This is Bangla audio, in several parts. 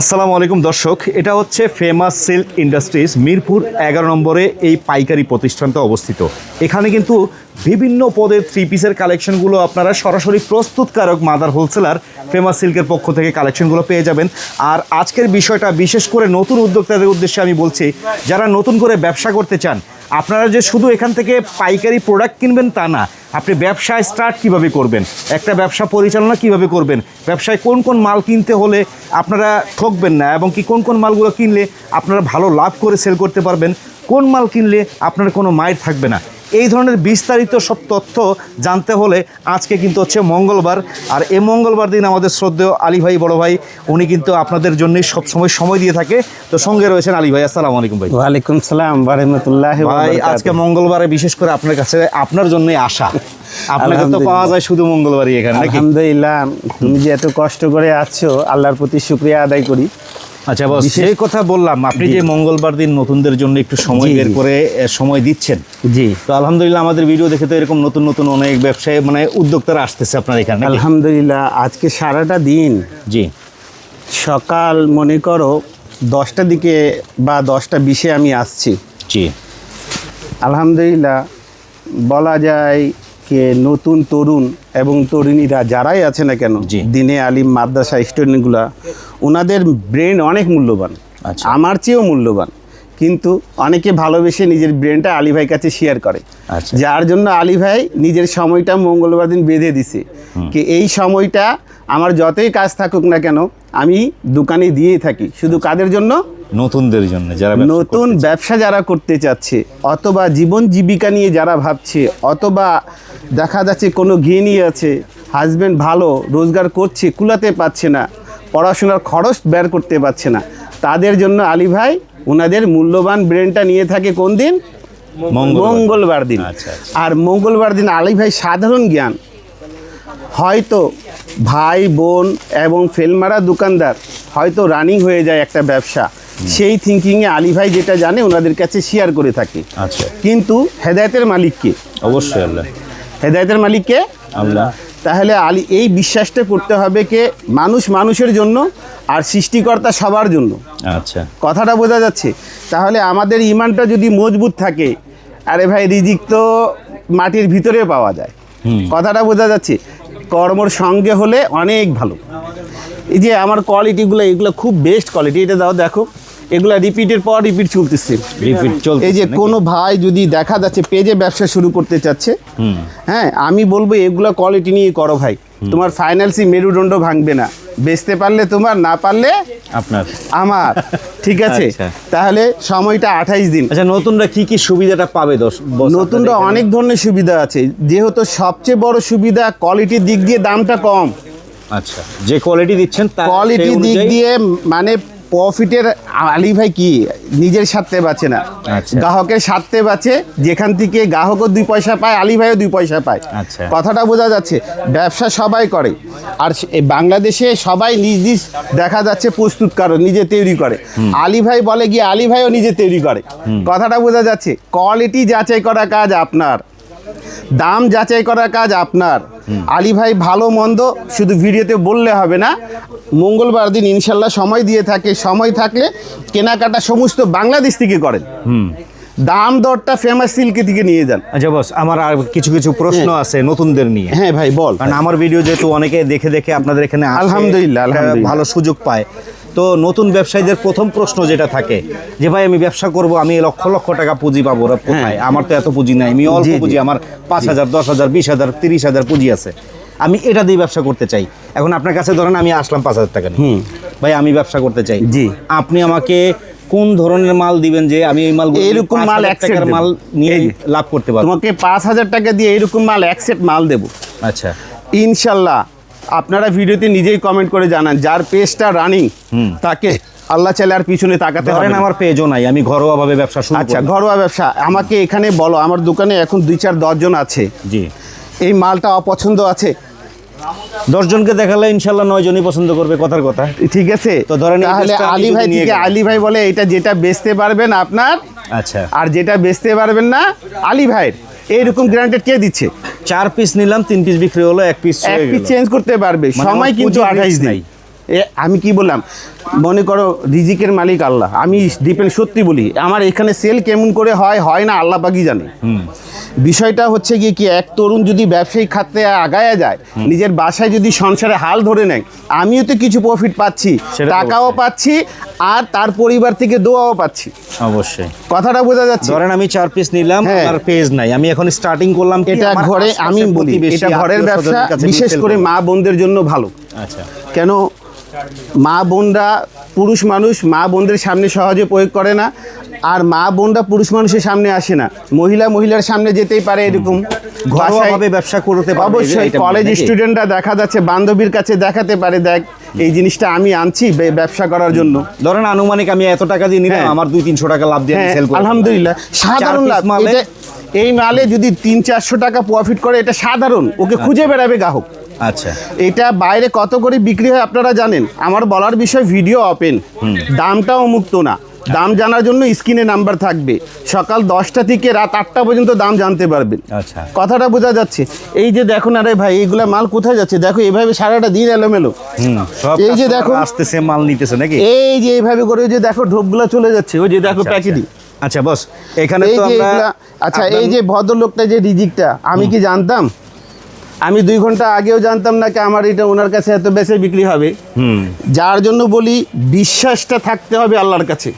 আসসালামু আলাইকুম দর্শক, এটা হচ্ছে ফেমাস সিল্ক ইন্ডাস্ট্রিজ মিরপুর এগারো নম্বরে এই পাইকারি প্রতিষ্ঠানটা অবস্থিত। এখানে কিন্তু বিভিন্ন পদের থ্রি পিসের কালেকশনগুলো আপনারা সরাসরি প্রস্তুতকারক মাদার হোলসেলার ফেমাস সিল্কের পক্ষ থেকে কালেকশনগুলো পেয়ে যাবেন। আর আজকের বিষয়টা বিশেষ করে নতুন উদ্যোক্তাদের উদ্দেশ্যে আমি বলছি, যারা নতুন করে ব্যবসা করতে চান আপনারা যে শুধু এখান থেকে পাইকারি প্রোডাক্ট কিনবেন তা না, আপনি ব্যবসায় স্টার্ট কীভাবে করবেন? একটা ব্যবসা পরিচালনা কীভাবে করবেন? ব্যবসায় কোন কোন মাল কিনতে হলে আপনারা ঠকবেন না এবং কি কোন কোন মালগুলো কিনলে আপনারা ভালো লাভ করে সেল করতে পারবেন? কোন মাল কিনলে আপনার কোনো মায়ের থাকবে না? এই ধরনের বিস্তারিত সব তথ্য জানতে হলে আজকে কিন্তু হচ্ছে মঙ্গলবার। আর এই মঙ্গলবার দিন আমাদের শ্রদ্ধেয় আলী ভাই বড় ভাই উনি কিন্তু আপনাদের জন্য সব সময় সময় দিয়ে থাকে। তো সঙ্গে রয়েছেন আলী ভাই আসসালামু আলাইকুম ভাই। ওয়ালাইকুম সালাম বারহমতুল্লাহ ভাই আজকে মঙ্গলবারে বিশেষ করে আপনার কাছে আপনার জন্যই আসা আপনাকে তো পাওয়া যায় শুধু মঙ্গলবারই এখানে আলহামদুলিল্লাহ তুমি যে এত কষ্ট করে আছো আল্লাহর প্রতি শুক্রিয়া আদায় করি। আচ্ছা বস সেই কথা বললাম আপনি যে মঙ্গলবার দিন নতুনদের জন্য একটু সময় বের করে সময় দিচ্ছেন। জি। তো আলহামদুলিল্লাহ আমাদের ভিডিও দেখে তো এরকম নতুন নতুন অনেক ব্যবসায়ী মানে উদ্যোক্তারা আসতেছে আপনার এখানে আলহামদুলিল্লাহ আজকে সারাটা দিন জি। সকাল মনে করো দশটা দিকে বা দশটা বিশে আমি আসছি। জি। আলহামদুলিল্লাহ বলা যায় যে নতুন তরুণ এবং তরুণীরা যারাই আছে না কেন। দিনে আলিম মাদ্রাসা স্টুডেন্টগুলা ওনাদের ব্রেন অনেক মূল্যবান। আচ্ছা। আমার চেয়েও মূল্যবান। কিন্তু অনেকে ভালোবেসে নিজের ব্রেনটা আলী ভাই কাছে শেয়ার করে। আচ্ছা। যার জন্য আলী ভাই নিজের সময়টা মঙ্গলবার দিন বেঁধে দিছে। কি এই সময়টা আমার যতই কাজ থাকুক না কেন আমি দোকানে দিয়েই থাকি। শুধু কাদের জন্য? নতুনদের জন্য যারা নতুন ব্যবসা যারা করতে চাচ্ছে অথবা জীবন জীবিকা নিয়ে যারা ভাবছে অথবা দেখা যাচ্ছে কোনো গৃহিণী আছে হাজবেন্ড ভালো রোজগার করছে কুলাতে পারছে না পড়াশোনার খরচ বের করতে পারছে না। তাদের জন্য আলী ভাই ওনাদের মূল্যবান ব্রেনটা নিয়ে থাকে কোন দিন? মঙ্গলবার। দিন। আচ্ছা, আর মঙ্গলবার দিন আলী ভাই সাধারণ জ্ঞান। হয়তো ভাই বোন এবং ফেলমারা দোকানদার হয়তো রানিং হয়ে যায় একটা ব্যবসা। সেই থিঙ্কিংয়ে আলী ভাই যেটা জানে ওনাদের কাছে শেয়ার করে থাকে। আচ্ছা। কিন্তু হেদায়তের মালিককে অবশ্যই আল্লাহ। হেদায়তের মালিককে আল্লাহ। তাহলে আলী এই বিশ্বাসটা করতে হবে কে? মানুষ মানুষের জন্য আর সৃষ্টিকর্তা সবার জন্য। আচ্ছা। কথাটা বোঝা যাচ্ছে। তাহলে আমাদের ইমানটা যদি মজবুত থাকে আরে ভাই রিজিক তো মাটির ভিতরে পাওয়া যায়। কথাটা বোঝা যাচ্ছে। কর্মর সঙ্গে হলে অনেক ভালো। এই যে আমার কোয়ালিটিগুলো এগুলো খুব বেস্ট কোয়ালিটি এটা দাও দেখো। এগুলো রিপিটের পর রিপিট চলতেছে। রিপিট চলছে এই যে কোনো ভাই যদি দেখা যাচ্ছে পেজে ব্যবসা শুরু করতে চাচ্ছে হ্যাঁ আমি বলব এগুলো কোয়ালিটি নিয়ে করো ভাই। তোমার ফাইন্যান্সি মেরুদণ্ড ভাঙবে না। বেচতে পারলে তোমার না পারলে আপনার। আমার। ঠিক আছে? আচ্ছা। তাহলে সময়টা আঠাইশ দিন। আচ্ছা নতুনরা কি কি সুবিধাটা পাবে দশ নতুনরা অনেক ধরনের সুবিধা আছে। যেহেতু সবচেয়ে বড় সুবিধা কোয়ালিটির দিক দিয়ে দামটা কম। আচ্ছা যে কোয়ালিটি দিচ্ছেন তার কোয়ালিটি দিক দিয়ে মানে প্রফিটের আলী ভাই কি? নিজের স্বার্থে বাঁচে না। আচ্ছা। গ্রাহকের স্বার্থে বাঁচে যেখান থেকে গ্রাহকও দুই পয়সা পায় আলী ভাইও দুই পয়সা পায়। আচ্ছা। কথাটা বোঝা যাচ্ছে ব্যবসা সবাই করে। আর এই বাংলাদেশে সবাই নিজ নিজ দেখা যাচ্ছে প্রস্তুতকারক নিজে তৈরি করে। আলী ভাই বলে গিয়ে আলী ভাইও নিজে তৈরি করে। কথাটা বোঝা যাচ্ছে কোয়ালিটি যাচাই করা কাজ আপনার। দাম যাচাই করার কাজ আপনার। আলী ভাই ভালো মন্দ শুধু ভিডিওতে বললে হবে না মঙ্গলবার দিন ইনশাল্লাহ সময় দিয়ে থাকে সময় থাকলে কেনাকাটা সমস্ত বাংলাদেশ থেকে করেন। দাম দরটা ফেমাস সিল্কে থেকে নিয়ে যান। আচ্ছা বস আমার আর কিছু কিছু প্রশ্ন আছে নতুনদের নিয়ে। হ্যাঁ ভাই বল। কারণ আমার ভিডিও যেহেতু অনেকে দেখে দেখে আপনাদের এখানে আলহামদুলিল্লাহ। ভালো সুযোগ পায়। তো নতুন ব্যবসায়ীদের প্রথম প্রশ্ন যেটা থাকে যে ভাই আমি ব্যবসা করব আমি লক্ষ লক্ষ টাকা পুঁজি পাবো ওরা কোথায়? আমার তো এত পুঁজি নাই আমি অল্প হ্যাঁ। পুঁজি আমার পাঁচ হাজার দশ হাজার বিশ হাজার তিরিশ হাজার পুঁজি আছে। আমি এটা দিয়ে ব্যবসা করতে চাই। এখন আপনার কাছে ধরেন আমি আসলাম পাঁচ হাজার টাকা নিয়ে। ভাই আমি ব্যবসা করতে চাই। জি। আপনি আমাকে কোন ধরনের মাল দিবেন যে আমি এই মাল এইরকম মাল এক set মাল নিয়ে লাভ করতে পারব? তোমাকে পাঁচ হাজার টাকা দিয়ে এরকম মাল এক সেট মাল দেবো। আচ্ছা। ইনশাল্লাহ। আপনারা ভিডিওতে নিজেই কমেন্ট করে জানান যার পেজটা রানিং তাকে আল্লাহ চাইলে আর পিছনে তাকাতে হবে না। আমার পেজও নাই আমি ঘরোয়া ভাবে ব্যবসা শুরু আচ্ছা ঘরোয়া ব্যবসা আমাকে এখানে বলো আমার দোকানে এখন দুই চার দশজন আছে। জি। এই মালটা অপছন্দ আছে? দশজনকে দেখালে ইনশাল্লাহ নয় জনই পছন্দ করবে কথার কথা। ঠিক আছে। তো ধরেন তাহলে আলী ভাই থেকে আলী ভাই বলে এটা যেটা বেচতে পারবেন আপনার আচ্ছা। আর যেটা বেচতে পারবেন না আলী ভাইয়ের। এইরকম গ্যারান্টেড কে দিচ্ছে? চার পিস নিলাম তিন পিস বিক্রি হলো এক পিস এক পিস চেঞ্জ করতে পারবে। মানে সময় কিন্তু আঠাইশ দিন। এ আমি কি বললাম? মনে করো রিজিকের মালিক আল্লাহ। আমি ডিপেন্ড সত্যি বলি আমার এখানে সেল কেমন করে হয় হয় না আল্লাহ পাকি জানে। বিষয়টা হচ্ছে গিয়ে কি এক তরুণ যদি ব্যবসায়িক খাতে আগায়া যায় নিজের বাসায় যদি সংসারে হাল ধরে নেয় আমিও তো কিছু প্রফিট পাচ্ছি টাকাও পাচ্ছি আর তার পরিবার থেকে দোয়াও পাচ্ছি। অবশ্যই। কথাটা বোঝা যাচ্ছে? ধরেন আমি চার পিস নিলাম হ্যাঁ। আর পেজ নাই। আমি এখন স্টার্টিং করলাম এটা ঘরে আমি বলি এটা ঘরের ব্যবসা বিশেষ করে। মা বোনদের জন্য ভালো। আচ্ছা। কেন? মা বোনরা পুরুষ মানুষ মা বোনদের সামনে সহজে প্রয়োগ করে না আর মা বোনরা পুরুষ মানুষের সামনে আসে না। মহিলা মহিলার সামনে যেতেই পারে এরকম। ঘরোয়াভাবে ব্যবসা করতে অবশ্যই কলেজ স্টুডেন্টরা দেখা যাচ্ছে বান্ধবীর কাছে দেখাতে পারে দেখ এই জিনিসটা আমি আনছি বে- ব্যবসা করার জন্য। ধরেন আনুমানিক আমি এত টাকা দিয়ে নিলাম হ্যাঁ। আমার দুই তিনশো টাকা লাভ দিয়ে হ্যাঁ সেল আলহামদুলিল্লাহ। সাধারণ লাভ। মালে- এই মালে যদি তিন চারশো টাকা প্রফিট করে এটা সাধারণ। ওকে খুঁজে বেড়াবে গ্রাহক। আচ্ছা। এটা বাইরে কত করে বিক্রি হয় আপনারা জানেন? আমার বলার বিষয় ভিডিও ওপেন দামটাও মুক্ত না। দাম জানার জন্য স্ক্রিনে নাম্বার থাকবে। সকাল দশটা থেকে রাত আটটা পর্যন্ত দাম জানতে পারবেন। আচ্ছা। কথাটা বোঝা যাচ্ছে। এই যে দেখো না রে ভাই এইগুলা মাল কোথায় যাচ্ছে? দেখো এইভাবে সারাটা দিন এলোমেলো। এই যে দেখো। আসতেছে মাল নিতেছে নাকি? এই যে এইভাবে করে যে দেখো ঢোপগুলা চলে যাচ্ছে। ওই যে দেখো আচ্ছা, প্যাকেটই আচ্ছা। আচ্ছা বস এখানে তো আমরা আচ্ছা এই যে ভদ্রলোকটা যে রিজিকটা আমি কি জানতাম? আমি দুই ঘণ্টা আগেও জানতাম না কি আমার এটা ওনার কাছে এত বেশি বিক্রি হবে। হুম। যার জন্য বলি বিশ্বাসটা থাকতে হবে আল্লাহর কাছে।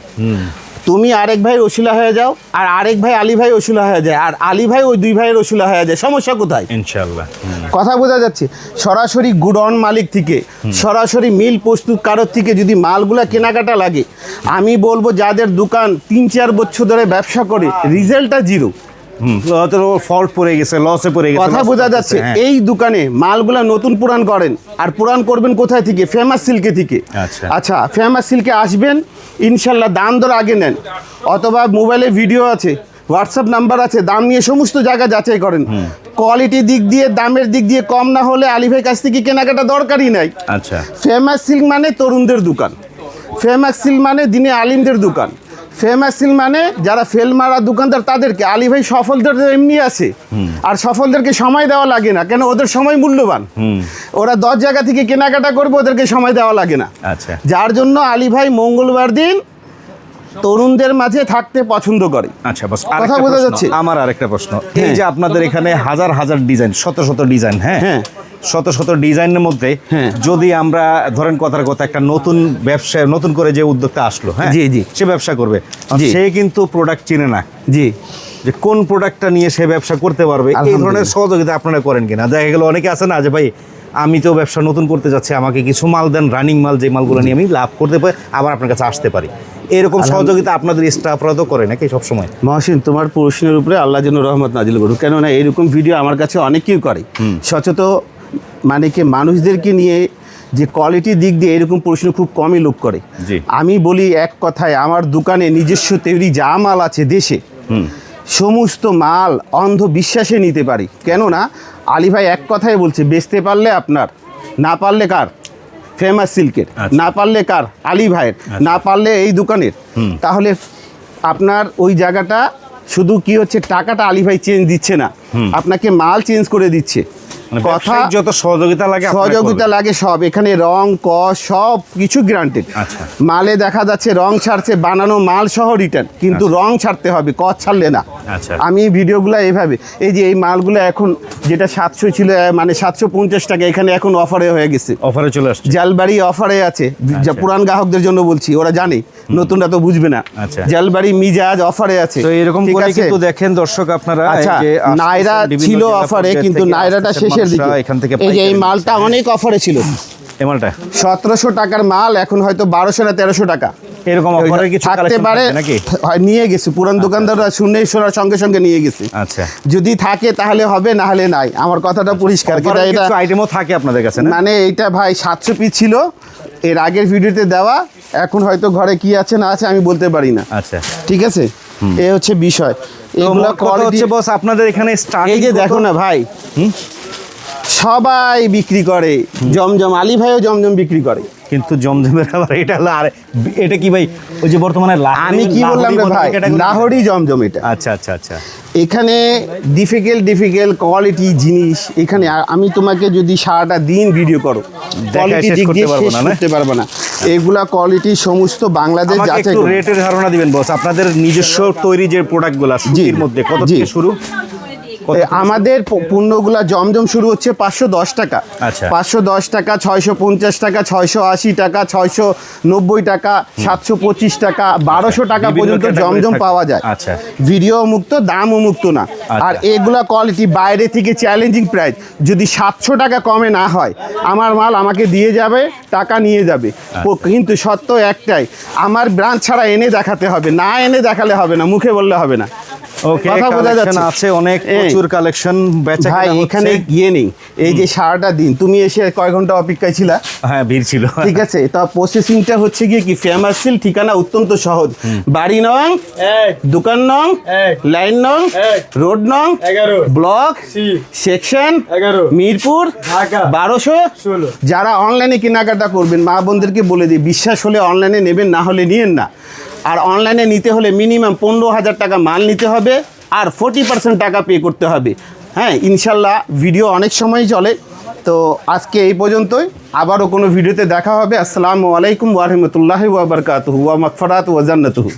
তুমি আরেক ভাই ওসিলা হয়ে যাও আর আরেক ভাই আলী ভাই ওসিলা হয়ে যায় আর আলী ভাই ওই দুই ভাইয়ের ওসিলা হয়ে যায়। সমস্যা কোথায়? ইনশাল্লাহ কথা বোঝা যাচ্ছে সরাসরি গুডন মালিক থেকে সরাসরি মিল প্রস্তুত কারোর থেকে যদি মালগুলা কেনাকাটা লাগে আমি বলব যাদের দোকান তিন চার বছর ধরে ব্যবসা করে রেজাল্টটা জিরো। ফল্ট পড়ে গেছে লসে পড়ে গেছে কথা বোঝা যাচ্ছে হ্যাঁ। এই দোকানে মালগুলা নতুন পুরান করেন আর পুরান করবেন কোথায় থেকে? ফেমাস সিল্কে থেকে। আচ্ছা। আচ্ছা ফেমাস সিল্কে আসবেন ইনশাল্লাহ দাম দর আগে নেন অথবা মোবাইলে ভিডিও আছে হোয়াটসঅ্যাপ নাম্বার আছে দাম নিয়ে সমস্ত জায়গা যাচাই করেন। কোয়ালিটি দিক দিয়ে দামের দিক দিয়ে কম না হলে আলী ভাই কাছ থেকে কেনাকাটা দরকারই নাই। আচ্ছা। ফেমাস সিল্ক মানে তরুণদের দোকান। ফেমাস সিল্ক মানে দিনে আলিমদের দোকান। ফেমাস সিল্ক মানে যারা ফেল মারা দোকানদার তাদেরকে। আলী ভাই সফলদের তো এমনি আছে। আর সফলদেরকে সময় দেওয়া লাগে না কেন ওদের সময় মূল্যবান। ওরা দশ জায়গা থেকে কেনাকাটা করবে ওদেরকে সময় দেওয়া লাগে না। আচ্ছা। যার জন্য আলী ভাই মঙ্গলবার দিন তরুণদের মাঝে থাকতে পছন্দ করে। আচ্ছা বস কথা বোঝা প্রশ্ন, যাচ্ছে? আমার আরেকটা প্রশ্ন। এই হ্যাঁ। যে আপনাদের এখানে হাজার হাজার ডিজাইন শত শত ডিজাইন হ্যাঁ? হ্যাঁ। শত শত ডিজাইনের মধ্যে হ্যাঁ। যদি আমরা ধরেন কথার কথা একটা নতুন ব্যবসা নতুন করে যে উদ্যোক্তা আসলো হ্যাঁ? জি, জি। সে ব্যবসা করবে। সে কিন্তু প্রোডাক্ট চিনে না। জি। যে কোন প্রোডাক্টটা নিয়ে সে ব্যবসা করতে পারবে এই ধরনের সহযোগিতা আপনারা করেন কিনা? দেখা গেল অনেকে আছে না যে ভাই আমি তো ব্যবসা নতুন করতে যাচ্ছি আমাকে কিছু মাল দেন রানিং মাল যে মালগুলো নিয়ে আমি লাভ করতে পারি আবার আপনার কাছে আসতে পারি। এরকম সহযোগিতা আপনাদের স্টাফরা তো করে নাকি সবসময়? মহাসিন তোমার প্রশ্নের উপরে আল্লাহ যেন রহমত নাজিল করুক। কেননা এরকম ভিডিও আমার কাছে অনেকেই করে। সচেত মানে কি মানুষদেরকে নিয়ে যে কোয়ালিটির দিক দিয়ে এরকম প্রশ্ন খুব কমই লোক করে। আমি বলি এক কথায় আমার দোকানে নিজস্ব তৈরি যা মাল আছে দেশে সমস্ত মাল অন্ধ বিশ্বাসে নিতে পারি। কেননা আলী ভাই এক কথাই বলছে বেচতে পারলে আপনার না পারলে কার? ফেমাস সিল্কের আচ্ছা। না পারলে কার? আলী ভাইয়ের না পারলে এই দোকানের। তাহলে আপনার ওই জায়গাটা শুধু কি হচ্ছে টাকাটা আলী ভাই চেঞ্জ দিচ্ছে না। আপনাকে মাল চেঞ্জ করে দিচ্ছে। কথা ব্যবসায়িক যত সহযোগিতা লাগে সহযোগিতা লাগে সব। এখানে রং ক সব কিছু গ্রান্টেড আচ্ছা। মালে দেখা যাচ্ছে রং ছাড়ছে বানানো মাল সহ রিটার্ন কিন্তু রং ছাড়তে হবে ক ছাড়লে না। আচ্ছা। আমি ভিডিওগুলো এইভাবে এই যে এই মালগুলো এখন যেটা সাতশো ছিল মানে সাতশো পঞ্চাশ টাকা এখানে এখন অফারে হয়ে গেছে। অফারে চলে আসছে। জালবাড়ি অফারে আছে। যা আচ্ছা। পুরান গ্রাহকদের জন্য বলছি ওরা জানে নতুনরা তো বুঝবে না। আচ্ছা। জালবাড়ি মিজাজ অফারে আছে। তো এরকম করে কিন্তু দেখেন দর্শক আপনারা আচ্ছা যে নাইরা ছিল অফারে কিন্তু নাইরাটা আসতেছেন শেষের দিকে? এখান থেকে এই যে এই মালটা অনেক অফারে ছিল। এই মালটা? সতেরোশো টাকার মাল এখন হয়তো বারোশো না তেরোশো টাকা। এরকম অফারের কিছু থাকতে পারে নাকি? নিয়ে গেছে। পুরান দোকানদাররা শুনে শোনার সঙ্গে সঙ্গে নিয়ে গেছে। আচ্ছা। যদি থাকে তাহলে হবে না হলে নাই। আমার কথাটা পরিষ্কার কিন্তু এটা কিছু আইটেমও থাকে আপনাদের কাছে না? মানে এইটা ভাই সাতশো পিস ছিল। এর আগের ভিডিওতে দেওয়া। এখন হয়তো ঘরে কি আছে না আছে আমি বলতে পারি না। আচ্ছা। ঠিক আছে? এ হচ্ছে বিষয়। এগুলো হচ্ছে বস আপনাদের এখানে স্টার্ট এই যে দেখো না ভাই। সবাই বিক্রি করে। জমজম আলী ভাইও জমজম বিক্রি করে। কিন্তু জমজমের আবার এটা হলো আর এটা কি ভাই? ওই যে বর্তমানে আমি কি বললাম রে ভাই? লাহোরি জমজম এটা। আচ্ছা আচ্ছা আচ্ছা। এখানে ডিফিকাল্ট ডিফিকাল্ট কোয়ালিটি জিনিস। এখানে আমি তোমাকে যদি সারাটা দিন ভিডিও করো কোয়ালিটি দিক দিয়ে পারব শেষ না, না? করতে পারব না। এগুলা কোয়ালিটি সমস্ত বাংলাদেশ যাচাই একটু রেটের ধারণা দিবেন বস আপনাদের নিজস্ব তৈরি যে প্রোডাক্টগুলো সুতির মধ্যে কত। থেকে শুরু? আমাদের পণ্যগুলা জমজম শুরু হচ্ছে পাঁচশো দশ টাকা। আচ্ছা। পাঁচশো দশ টাকা ছয়শো পঞ্চাশ টাকা ছয়শো আশি টাকা ছয়শো নব্বই টাকা সাতশো পঁচিশ টাকা বারোশো টাকা পর্যন্ত জমজম পাওয়া যায়। আচ্ছা। ভিডিও মুক্ত দামও মুক্ত না। আর এগুলা কোয়ালিটি বাইরে থেকে চ্যালেঞ্জিং প্রাইস যদি সাতশো টাকা কমে না হয় আমার মাল আমাকে দিয়ে যাবে টাকা নিয়ে যাবে। কিন্তু সত্য একটাই আমার ব্রাঞ্চ ছাড়া এনে দেখাতে হবে না এনে দেখালে হবে না মুখে বললে হবে না। ওকে কথা বোঝা কালেকশন যাচ্ছে। আছে অনেক প্রচুর কালেকশন বেচা ভাই এখানে গিয়ে নেই। এই যে সারাটা দিন তুমি এসে কয় ঘণ্টা অপেক্ষায় ছিলা? হ্যাঁ ভিড় ছিল। ঠিক আছে তা প্রসেসিংটা হচ্ছে গিয়ে কি ফেমাস সিল ঠিকানা অত্যন্ত সহজ। বাড়ি নং দোকান নং লাইন নং রোড নং ব্লক সেকশন এগারো। মিরপুর বারোশো। যারা অনলাইনে কেনাকাটা করবেন মা বোনদেরকে বলে দিই বিশ্বাস হলে অনলাইনে নেবেন না হলে নিয়েন না। আর অনলাইনে নিতে হলে মিনিমাম পনেরো হাজার টাকা মাল নিতে হবে আর ফোর্টি পার্সেন্ট টাকা পে করতে হবে। হ্যাঁ ইনশাল্লাহ ভিডিও অনেক সময় চলে। তো আজকে এই পর্যন্তই। আবারও কোনো ভিডিওতে দেখা হবে। আসসালামু আলাইকুম ওয়ারহমতুল্লাহ ওয়াবরকাত ওয়া মকফরাত ওয়া জান্নাতুহু।